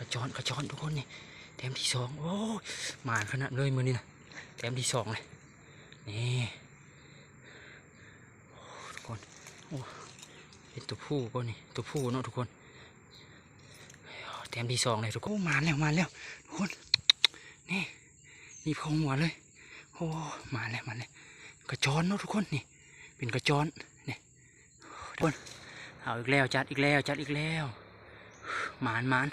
กระจอนกระจอนทุกคนนี่แต้มที่สองโอ้ยหมานขนาดเลยมือนี่นะแต้มที่สองเลยนี่ทุกคนโอ้เป็นตัวผู้ก็นี่ตัวผู้เนาะทุกคนแต้มที่สองเลยทุกคนโอ้หมานแล้วหมานแล้วทุกคนนี่นี่พองหัวเลยโอ้หมานแล้วหมานแล้วกระจอนเนาะทุกคนนี่ เป็นกระจอนนี่ทุกคนเอาอีกแล้วจัดอีกแล้วจัดอีกแล้วหมานหมาน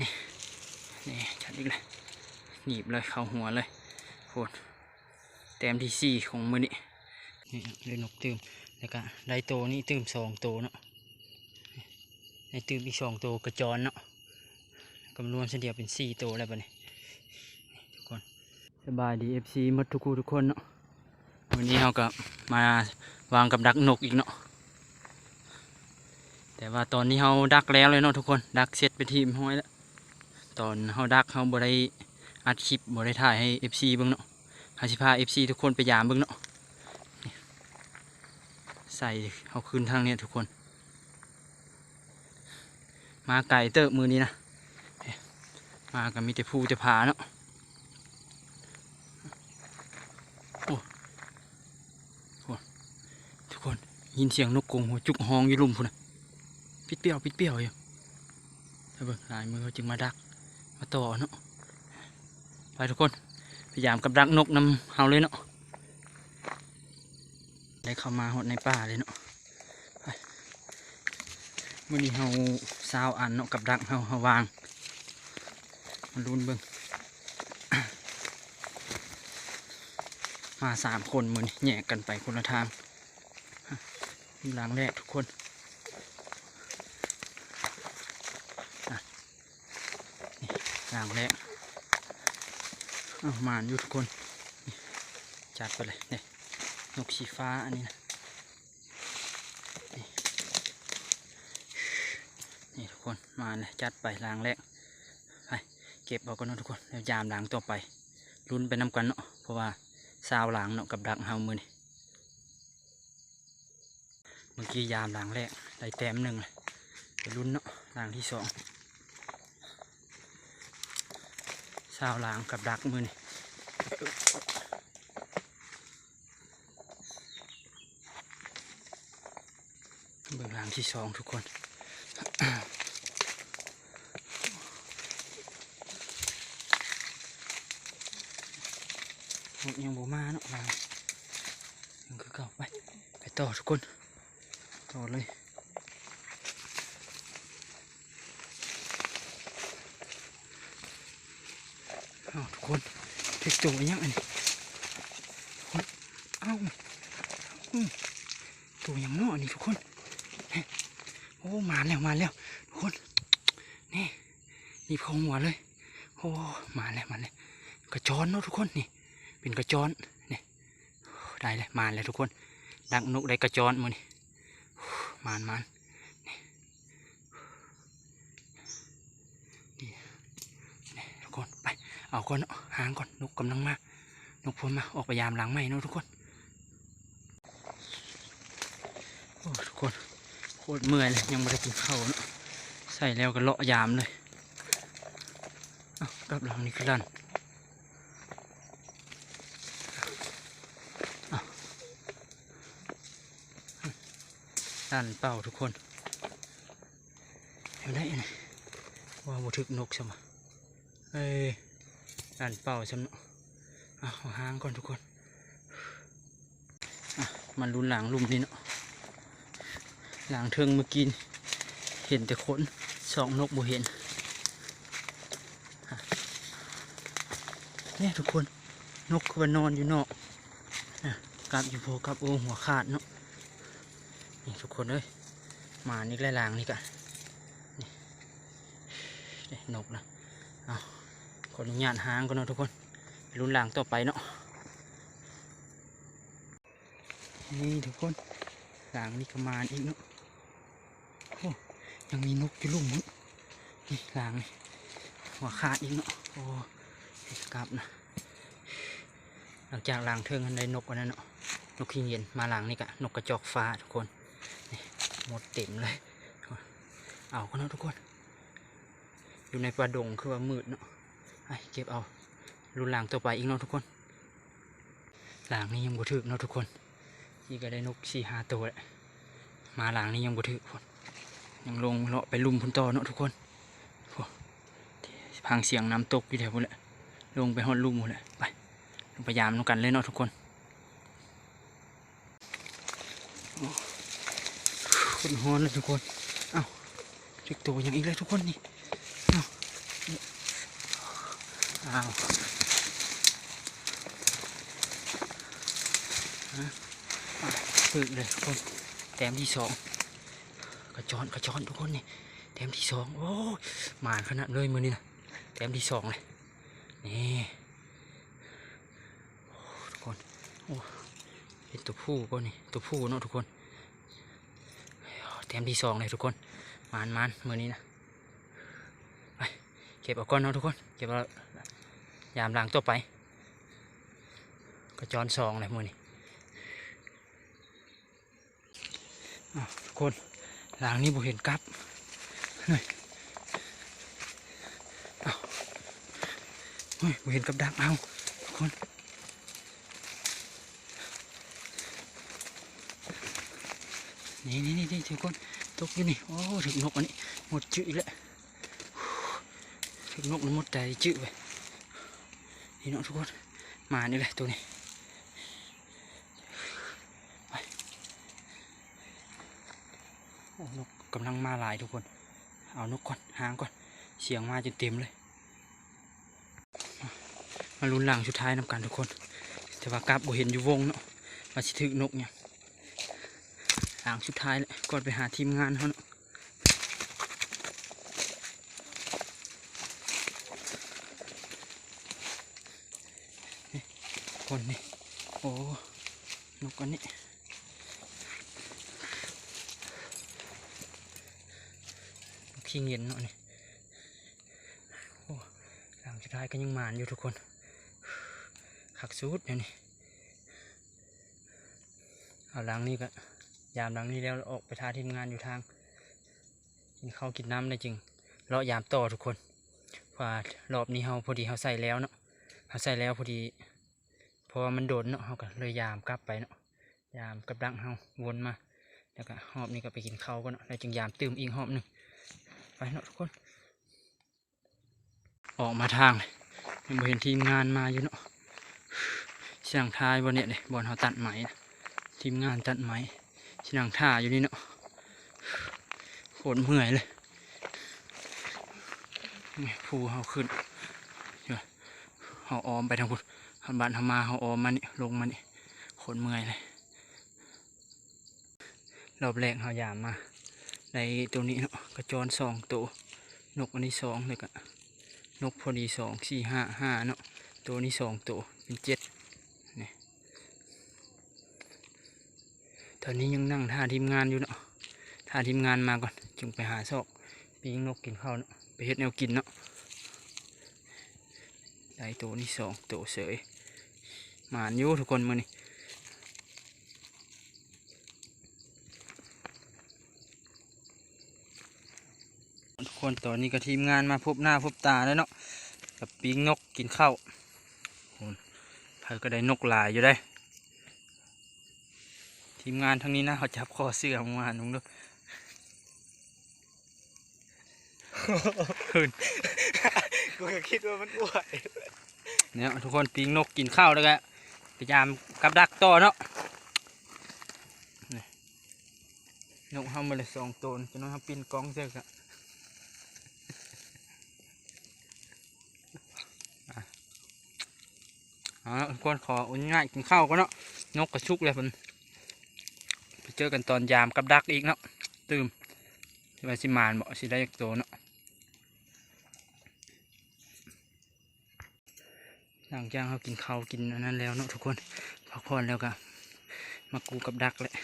นี่นี่จัดอีกเลยหนีบเลยเข้าหัวเลยโคนแต้มที่สี่ของมือนี่นี่เลยนกตื่มแล้วก็ได้โตวนี่ตื่มสองโตวเนาะได้ตื่มอีกสองโตวกระจรเนาะกำนวนเฉลี่ยเป็นสี่โตวแล้วปะเนี่ยทุกคนสบายดีเอฟซีมัดทุกคู่ทุกคนเนาะวันนี้เราก็มาวางกับดักนกอีกเนาะแต่ว่าตอนนี้เราดักแล้วเลยเนาะทุกคน ดักเสร็จไปทีมห้อยแล้ว ตอนเราดักเราบ่ได้อัดคลิปบ่ได้ถ่ายให้ FC เบิ่งเนาะหาสิพา FC ทุกคนไปยามเบิ่งเนาะใส่เอาคืนทางเนี้ยทุกคน มาไก่เติบมือนี้นะมากันมีแต่ผู้แต่ผาเนาะโอ้ทุกคนยินเสียงนกกรงหัวจุกห้องอยู่ลุ่มพุ่นนะปิดเปี้ยวปิดเปี้ยวอยู่แล้วเบิ่งลายมือเขาจึงมาดัก มาต่อเนาะไปทุกคนพยายามกับดักนกนำเฮาเลยเนาะได้เข้ามาหดในป่าเลยเนาะมื่อนี้เฮาซาวอันเนาะกับดักเฮาเฮาวางมาลุ้นเบิ่งมาสามคนเหมือนแยกกันไปคนละทางหลังแรกทุกคน อย่างแรกเอามานอยู่ทุกคนจัดไปเลยเนี่ยนกสีฟ้าอันนี้นะนี่ทุกคนมาเลยจัดไปลางแรกไปเก็บเอากันเนาะทุกคนแล้วยามหลังต่อไปลุ้นไปน้ำกันเนาะเพราะว่าซาวหลังเนาะกับดักเฮามือนี่เมื่อกี้ยามหลังแรกได้แต้มหนึ่งเลยไปลุ้นเนาะหลังที่สอง สาวหลางกับดักมือนี่เบื้องหลังที่สองทุกคนหมดยังบ่มาเนาะหลางยังคือเก่าไป ไปต่อทุกคน ต่อเลย อ้าว ทุกคนเด็กตัวยังไงเอ้าอืมตัวยังนาะนี่ทุกคนโอ้มาแล้วมาแล้วทุกคนนี่นี่พองหัวเลยโอ้มาแล้วมาแล้วกระจรเนาะทุกคนนี่ เป็นกระจรนี่ได้เลยมาแล้วทุกคนดังนกได้กระจรมานี่มานมานนี่นี่ทุกคนไป เอาก่อนเนาะหางก่อนนกกำลังมานกพลมาออกไปยามหลังใหม่เนาะทุกคนโอ้ทุกคนโคตรเมื่อยเลยยังไม่ได้กินข้าวเนาะใส่แล้วก็เลาะยามเลยเอากลับหลังนี่คือลันเอาลันเป่าทุกคนเห็นได้ไหมว่าบุทึกนกใช่ไหมเอ้ ยอ่านเป่าสำเนาะเอาหางก่อนทุกคนมันรุนหลังลุมนี่เนาะหลังเทิงเมื่อกี้เห็นแต่คนสองนกบ่เห็นเนี่ยทุกคนนกคือนอนอยู่เนอกอะกลับอยู่โพกับโอหัวขาดเนาะนี่ทุกคนเอ้ยมานี่ไล่ลางนี่กะนี่นี่นกนะเอาข ออนุญาตหางก่อนเนาะทุกคนไปลุ้นหลังต่อไปเนาะนี่ทุกคนหลังนี่ก็มาณอีกเนาะโอ้ยังมีนกอยู่ลุ่มนี่หลังนี่หัวขาดอีกเนาะโอ้กลับนะหลังจากหลังเทิงกันได้นกกันนั้นเนาะนกขี้เย็นมาหลังนี่กะนกกระจอกฟ้าทุกคนนี่หมดเต็มเลยเอากันเนาะทุกคน อยู่ในป่าดงคือว่ามืดเนาะ เก็บเอารุนหลางต่อไปอีกเนาะทุกคน หลางนี้ยังบ่ถึกเนาะทุกคนนี่ก็ได้นกสี่ห้าตัวแล้วมาหลางนี้ยังบ่ถึกพุ่นยังลงเลาะไปลุมพุ่นต่อเนาะทุกคนพังเสียงน้ำตกอยู่แถวพุ่นแหละลงไปฮอดลุมพุ่นแหละไปพยายามนำกันเลยเนาะทุกคนคนฮอนเลยทุกคน เอ้าถึกตัวยังอีกเลยทุกคนนี่เอ้า อ้าวฮะอะฝึกเลยทุกคนแต้มที่สองกระจอนกระจอนทุกคนนี่แต้มที่สองโอ้ยหมานขนาดเลยมือนี่นะแต้มที่สองเลยนี่ทุกคนโอ้เป็นตัวผู้ก็นี่ตัวผู้เนาะทุกคนแต้มที่สองเลยทุกคนหมานหมานมือนี้นะไปเก็บเอาก้อนเนาะทุกคนเก็บเอา ยามล้างตัวไปกระจอนสองเลยมือนี้อ้าวทุกคนหลังนี้บ่เห็นกับเฮ้ยอ้าวเฮ้ยบ่เห็นกับดักเอาทุกคนนี่นี่นี่นี่ทุกคนตกอยู่นี่โอ้ถึงนกอันนี้หมดจืดแล้วถึงนกมันหมดใจจืดไป นี่เนาะทุกคน มานี่แหละตัวนี้โอ้นกกำลังมาหลายทุกคน เอานกก่อนหางก่อน เสียงมาจนเต็มเลย มาลุ้นหลังสุดท้ายนำกันทุกคน แต่ว่ากลับบ่เห็นอยู่วงเนาะมาสิถึกนกเนี่ยหลังสุดท้ายเลยก่อนไปหาทีมงานเขาเนาะ คนนี่ โอ้นกอันนี้ขี้เงียนเนาะนี่โอ้หลังสุดท้ายก็ยังมานอยู่ทุกคนขักสูดเนี่ยนี่เอาหลังนี้ก็ยามหลังนี้แล้วออกไปทาทีมงานอยู่ทางกินข้าวกินน้ำได้จริงเลาะยามต่อทุกคนพราะว่ารอบนี้เฮาพอดีเฮาใส่แล้วเนาะเฮาใส่แล้วพอดี พราะว่ามันโดนเนาะเฮาก็เลยยามกลับไปเนาะยามกับดังเฮาวนมาแล้วก็หอบนี้ก็ไปกินข้าวก็เนาะแล้วจึงยามตื่มอีกหอบหนึ่งไปเนาะทุกคน ออกมาทางเลยยังเห็นทีมงานมาอยู่เนาะเสียงทายบนเนี่ยเลยบอลเขาตัดไหมนะทีมงานตัดไหมเสียงท่าอยู่นี่เนาะโคตรเมื่อยเลยนี่ภูเขาขึ้นเขาออมไปทางพุน เขาบานเขามาเขาออมมานี่ลงมานี่โคตรเมื่อยเลยรอบแรกเขายามมาในตัวนี้เนาะกระจรสองตัวนกอันนี้สองเลยกะนกพอดีสองสี่ห้าห้าเนาะตัวนี้สองตัวเป็นเจ็ดนี่ตอนนี้ยังนั่งท่าทีมงานอยู่เนาะท่าทีมงานมาก่อนจึงไปหาซอกปีงนกกินข้าวเนาะไปเฮ็ดแนวกินเนาะได้ตัวนี้สองตัวเสย หมานอยู่ทุกคนมือนี่ทุกคนตอนนี้ก็ทีมงานมาพบหน้าพบตาแล้วเนาะกับปีงนกกินข้าวโอ้ยเพิ่นก็ได้นกหลายอยู่ได้ ทีมงานทั้งนี้นะเขาจับคอเสื้อมาหนุ่งด้วยขึ้นกูก็คิดว่ามันอ้วนเนี่ยทุกคนปีงนกกินข้าวแล้วก็ พยายามกับดักต่อเนาะนี่นกเขามาเลยสองตัวจะน้องเขาปีนกองเสื้อกะอ๋อคนขออุ่นง่ายกินข้าวก็เนาะนกกระชุกเลยมันไปเจอกันตอนยามกับดักอีกเนาะตื่มที่ว่าสิมานบอกสิได้ตัวเนาะ หลังจากเขากินข้าวกินอันนั้นแล้วเนาะทุกคนพักผ่อนแล้วก็มากูกับดักเลย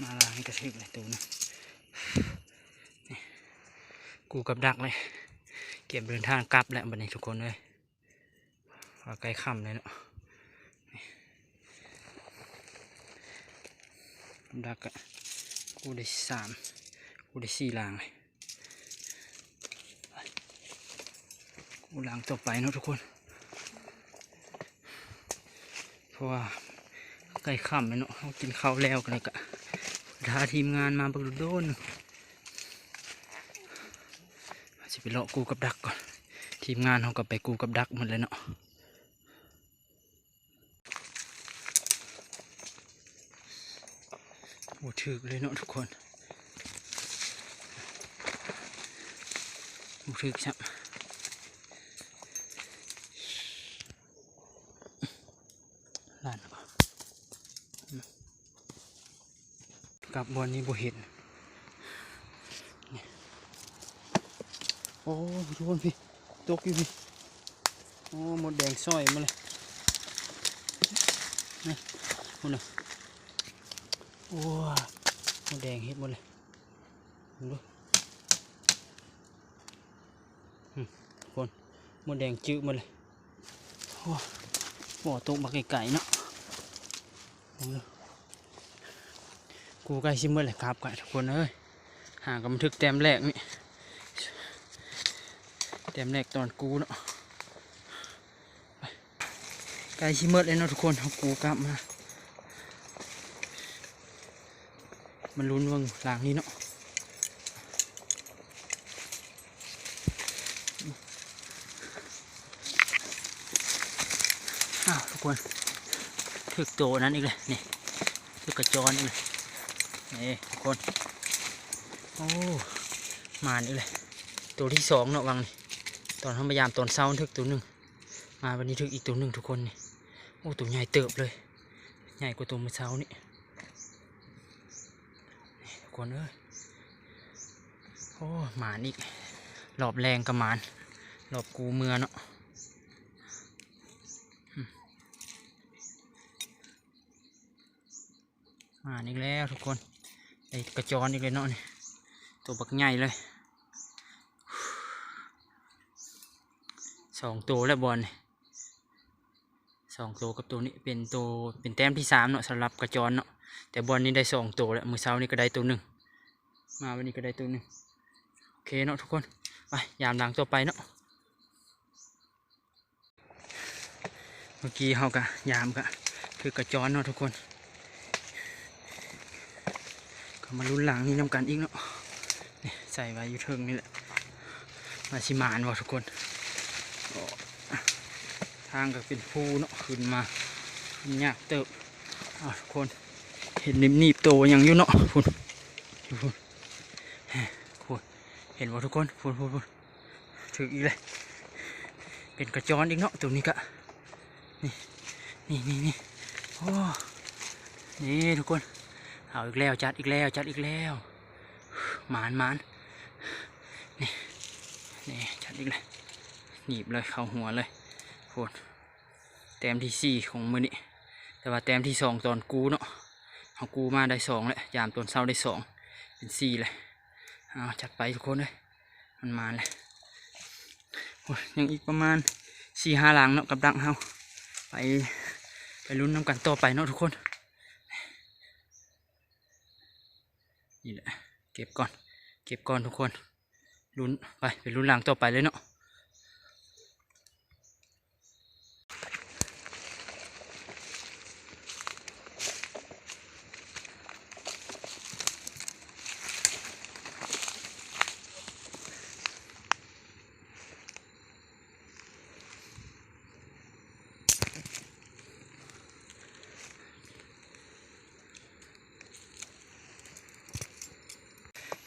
มาล้างกระเทึกเลยตัวนะนี่กูกับดักเลย เก็บเดินทางกลับแล้วบัดนี้ทุกคนเลยว่าใกล้ค่ำเลยเนาะดักอะกูได้สามกูได้สี่ลางเลย หลังต่อไปเนาะทุกคน เพราะว่าใกล้ค่ำแล้วเนาะเขากินข้าวแล้วกันเลยกะพาทีมงานมาบักโดนจะไปเลาะกูกับดักก่อน ทีมงานเขาก็ไปกูกับดักหมดเลยเนาะโอ้ถึกเลยเนาะทุกคนโอ้ถึกชั ลานกับบอลนี้บ่เห็นโอ้ทุกคนพี่ตกอยู่พี่โอ้หมดแดงซอยมาเลยนี่หมดเลยโอ้หมดแดงเฮ็ดหมดเลยดูอืมทุกคนหมดแดงจืดหมาเลยโอ้ บ่อตกมาไกลๆเนาะเอาเลยกูใกล้ชิมเมื่อเลยครับกันทุกคนเอ้ยหางกำทึกแต้มแรกนี่แต้มแรกตอนกูเนาะไปใกล้ชิมเมื่อเลยเนาะทุกคนเอากูกลับมา มันลุ้นว่างหลังนี้เนาะ อ้าวทุกคนถึกโตนั้นอีกเลยนี่ถึกกระจรอีกเลยนี่ทุกคนโอ้มานอีกเลยตัวที่สองเนาะวังนี่ตอนทำพยายามตอนเศร้าถึกตัวหนึ่งมาวันนี้ถึกอีกตัวหนึ่งทุกคนนี่โอ้ตัวใหญ่เติบเลย ใหญ่กว่าตัวเมื่อเช้านี่ทุกคนเอ้ยโอ้หมานอีกหลอบแรงกับหมานหลอบกูเมือเนาะอืมห มานอีกแล้วทุกคนไอกระจรอีกเลยเนาะนี่ตัวบักใหญ่เลยสองตัวแล้วบอลนี่สองตัวกับตัวนี้เป็นตัวเป็นแต้มที่สามเนาะสำหรับกระจรเนาะแต่บอลนี้ได้สองตัวแล้วมือเช้านี้ก็ได้ตัวหนึ่งมาวันนี้ก็ได้ตัวหนึ่งโอเคเนาะทุกคนไปยามหลังต่อไปเนาะเมื่อกี้เขากะยามกะคือกระจรเนาะทุกคนก็ มาลุ้นหลังนี่นำกันอีกเนาะนี่ใส่ไว้อยู่เทิงนี่แหละมาชิมานวะทุกคน ทางก็เป็นภูเนาะขึ้นมาขึ้นยากเติบอาทุกคนเห็นนิ่มๆโตยังอยู่เนาะคุณคุณคุณเห็นว่าทุกคนคุณคุณคุณถึงอีกเลยเป็นกระจรอีกเนาะตัวนี้กะนี่นี่นี่นี่โอ้นี่ทุกคน เอาอีกแล้วจัดอีกแล้วจัดอีกแล้วหมานหมานนี่นี่จัดอีกเลยหนีบเลยเข้าหัวเลยโคุณแต้มที่สี่ของมือนี้แต่ว่าแต้มที่สองตอนกูเนาะเอากูมาได้สองเลยยามตอนเช้าได้สองเป็นสี่เลยเอาจัดไปทุกคนเลยมันมาเลยโอ้ยยังอีกประมาณสี่ห้าหลังเนาะกับดังเฮาไปไปลุ้นน้ำกันต่อไปเนาะทุกคน นี่แหละเก็บก่อน เก็บก่อนทุกคนลุ้นไปเป็นลุ้นหลังต่อไปเลยเนาะ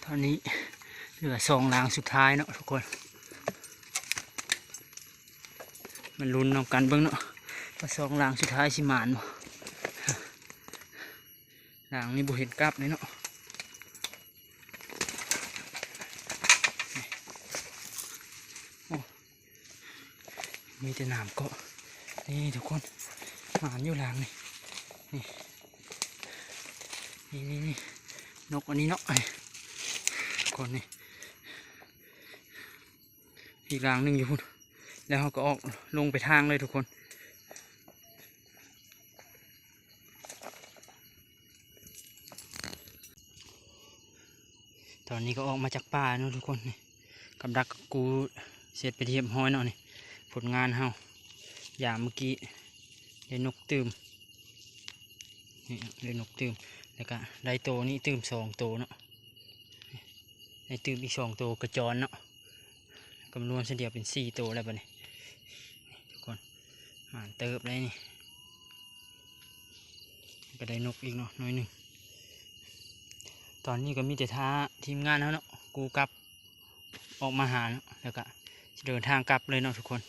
ตอนนี้เหลือสองรางสุดท้ายเนาะทุกคน มันลุ้นนำกันเบิ้งเนาะว่าสองรางสุดท้ายสิมานบ่รางนี้บุเห็นกลับเลยเนาะมีแต่หนามเกาะนี่ทุกคนหมานอยู่รางนี่นี่นี่นี่นกอันนี้เนาะไอ้ คนนี่อีกรางหนึ่งอยู่พุ่นแล้วเขาก็ออกลงไปทางเลยทุกคน ตอนนี้ก็ออกมาจากป่าเนาะทุกคนนี่กับดักกูเสร็จไปเทียบห้อยเนาะนี่ผลงานเฮาอย่างเมื่อกี้ได้นกตื่มนี่ได้นกตื่มแล้วก็ได้โตวนี่ตื่มสองโตวเนาะ ได้ตื่มอีกสองโตวกระจรเนาะกำนวนเฉลี่ยเป็นสี่โตวแล้วปะเนี่ยนี่ทุกคนหมานเติบเลยนี่ก็ได้นกอีกเนาะน้อยหนึ่งตอนนี้ก็มีแต่ท้าทีมงานแล้วเนาะกูกลับออกมาหาเนาะแล้วก็เดินทางกลับเลยเนาะทุกคน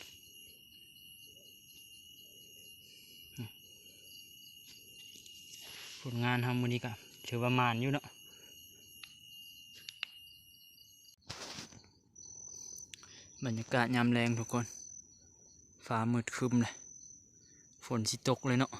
ผลงานทำมือนี้ก็ถือว่ามานอยู่เนาะ บรรยากาศยามแรงทุกคน ฟ้ามืดครึมเลย ฝนสิตกเลยเนาะ